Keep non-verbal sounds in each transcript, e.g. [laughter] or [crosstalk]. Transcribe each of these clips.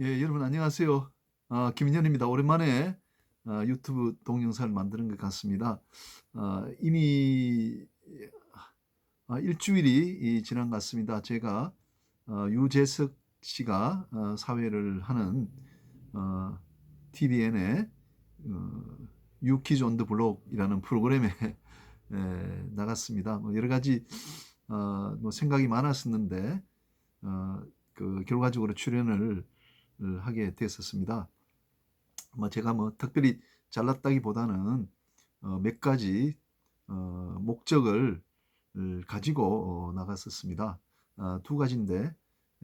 예, 여러분 안녕하세요. 아, 김인현입니다. 오랜만에 아, 유튜브 동영상을 만드는 것 같습니다. 아, 이미 아, 일주일이 이 지난 것 같습니다. 제가 어, 유재석 씨가 어, 사회를 하는 어, TVN의 어, 유키즈 온더 블록이라는 프로그램에 [laughs] 에, 나갔습니다. 뭐 여러 가지 어, 뭐 생각이 많았었는데 어, 그 결과적으로 출연을 을 하게 됐었습니다. 뭐 제가 뭐 특별히 잘났다기보다는 어, 몇 가지 어, 목적을 을 가지고 어, 나갔었습니다. 아, 두 가지인데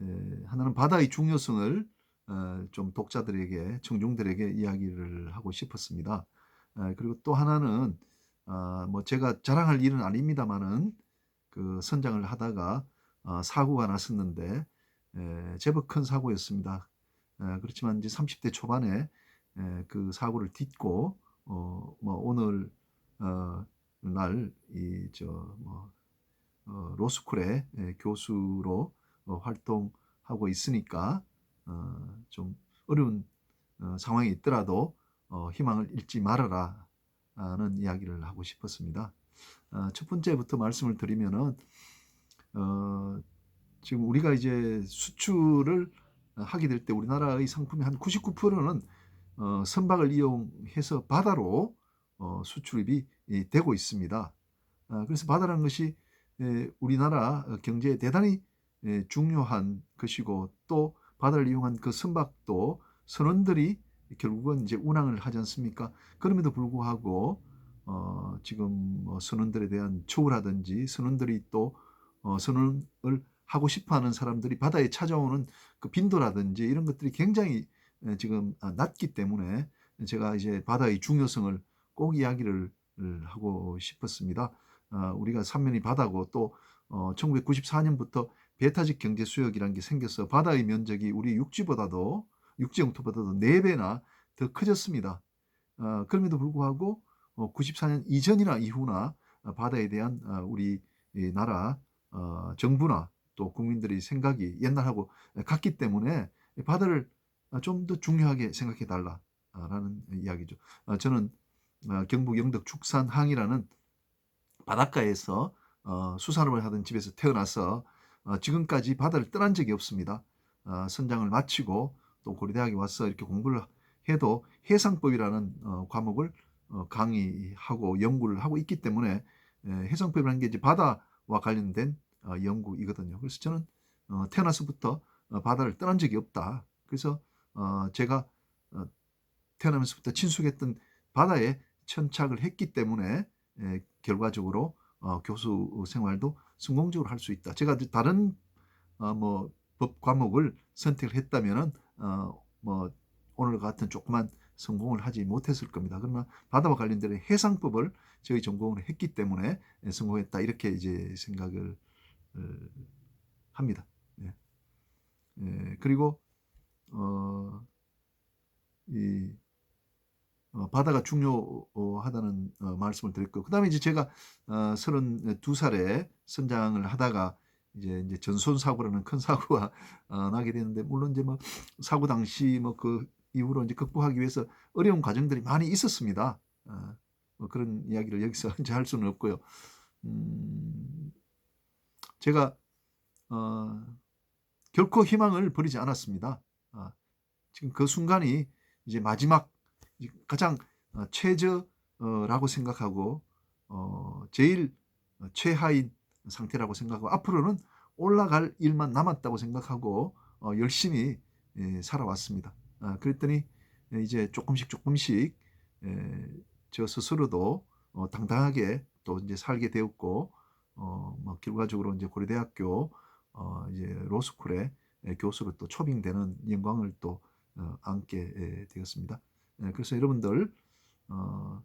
에, 하나는 바다의 중요성을 어, 좀 독자들에게 청중들에게 이야기를 하고 싶었습니다. 아, 그리고 또 하나는 아, 뭐 제가 자랑할 일은 아닙니다만은 그 선장을 하다가 아, 사고가 났었는데 에, 제법 큰 사고였습니다. 에, 그렇지만 이제 30대 초반에 에, 그 사고를 딛고 어, 뭐 오늘 어, 날이저뭐 어, 로스쿨의 에, 교수로 어, 활동하고 있으니까 어, 좀 어려운 어, 상황이 있더라도 어, 희망을 잃지 말아라 하는 이야기를 하고 싶었습니다. 어, 첫 번째부터 말씀을 드리면은 어, 지금 우리가 이제 수출을 하게 될 때 우리나라의 상품의 한 99%는 어, 선박을 이용해서 바다로 어, 수출입이 이, 되고 있습니다. 아, 그래서 바다라는 것이 에, 우리나라 경제에 대단히 에, 중요한 것이고 또 바다를 이용한 그 선박도 선원들이 결국은 이제 운항을 하지 않습니까? 그럼에도 불구하고 어, 지금 뭐 선원들에 대한 처우라든지 선원들이 또 어, 선원을 하고 싶어 하는 사람들이 바다에 찾아오는 그 빈도라든지 이런 것들이 굉장히 에, 지금 아, 낮기 때문에 제가 이제 바다의 중요성을 꼭 이야기를 하고 싶었습니다. 아, 우리가 삼면이 바다고 또 어, 1994년부터 배타적 경제 수역이라는 게 생겨서 바다의 면적이 우리 육지보다도 육지 영토보다도 4배나 더 커졌습니다. 어, 그럼에도 불구하고 어, 94년 이전이나 이후나 어, 바다에 대한 어, 우리 이 나라 어, 정부나 또 국민들의 생각이 옛날하고 같기 때문에 바다를 좀 더 중요하게 생각해 달라라는 이야기죠. 어, 저는 어, 경북 영덕 축산항이라는 바닷가에서 어, 수산업을 하던 집에서 태어나서 어, 지금까지 바다를 떠난 적이 없습니다. 어, 선장을 마치고 또 고려대학에 와서 이렇게 공부를 해도 해상법이라는 어, 과목을 어, 강의하고 연구를 하고 있기 때문에 에, 해상법이라는 게 이제 바다와 관련된 어, 연구이거든요. 그래서 저는 어, 태어나서부터 어, 바다를 떠난 적이 없다. 그래서 어, 제가 어, 태어나면서부터 친숙했던 바다에 천착을 했기 때문에 에, 결과적으로 어, 교수 생활도 성공적으로 할 수 있다. 제가 다른 어, 뭐법 과목을 선택을 했다면은 어, 뭐 오늘 같은 조그만 성공을 하지 못했을 겁니다. 그러나 바다와 관련된 해상법을 저희 전공을 했기 때문에 성공했다 이렇게 이제 생각을 어, 합니다. 예. 예, 그리고 어, 이 어, 바다가 중요하다는 어, 말씀을 드렸고, 그 다음에 이제 제가 어, 32살에 선장을 하다가 이제 이제 전손 사고라는 큰 사고가 어, 나게 되는데, 물론 이제 뭐 사고 당시 뭐 그 이후로 이제 극복하기 위해서 어려운 과정들이 많이 있었습니다. 어, 뭐 그런 이야기를 여기서 [laughs] 이제 할 수는 없고요. 음, 제가 어, 결코 희망을 버리지 않았습니다. 아, 지금 그 순간이 이제 마지막 가장 어, 최저라고 생각하고 어, 제일 최하인 상태라고 생각하고 앞으로는 올라갈 일만 남았다고 생각하고 어, 열심히 예, 살아왔습니다. 아, 그랬더니 이제 조금씩 조금씩 예, 저 스스로도 어, 당당하게 또 이제 살게 되었고 어, 뭐 결과적으로 이제 고려대학교 어, 이제 로스쿨에 예, 교수로 또 초빙되는 영광을 또 어, 안게 예, 되었습니다. 예, 그래서 여러분들 어,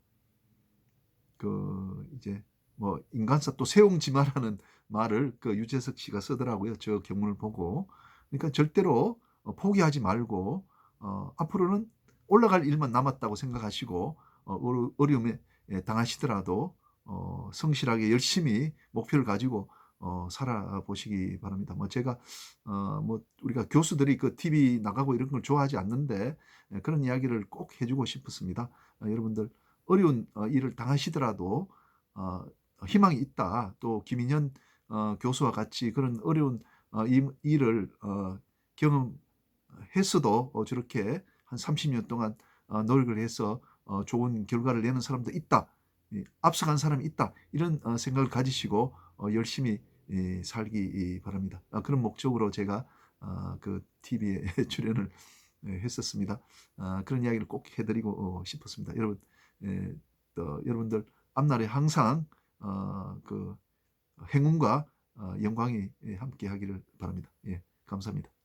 그 이제 뭐 인간사 또 세옹지마라는 [laughs] 말을 그 유재석 씨가 쓰더라고요. 저 경문을 보고. 그러니까 절대로 어, 포기하지 말고 어, 앞으로는 올라갈 일만 남았다고 생각하시고 어, 어려움에 예, 당하시더라도 어, 성실하게 열심히 목표를 가지고 어 살아보시기 바랍니다. 뭐 제가 어 뭐 우리가 교수들이 그 TV 나가고 이런 걸 좋아하지 않는데 예 그런 이야기를 꼭 해 주고 싶었습니다. 어 여러분들 어려운 어 일을 당하시더라도 어 희망이 있다. 또 김인현 어 교수와 같이 그런 어려운 어 이 일을 어 경험했어도 어 저렇게 한 30년 동안 어 노력을 해서 어 좋은 결과를 내는 사람도 있다. 예 '앞서간 사람이 있다.' 이런 어 생각을 가지시고 어 열심히 예 살기 바랍니다. 아 그런 목적으로 제가 아그 TV에 [laughs] 출연을 예 했었습니다. 아 그런 이야기를 꼭 해 드리고 어 싶었습니다. 여러분 예또 여러분들 앞날에 항상 어그 행운과 어 영광이 예 함께하기를 바랍니다. 예 감사합니다.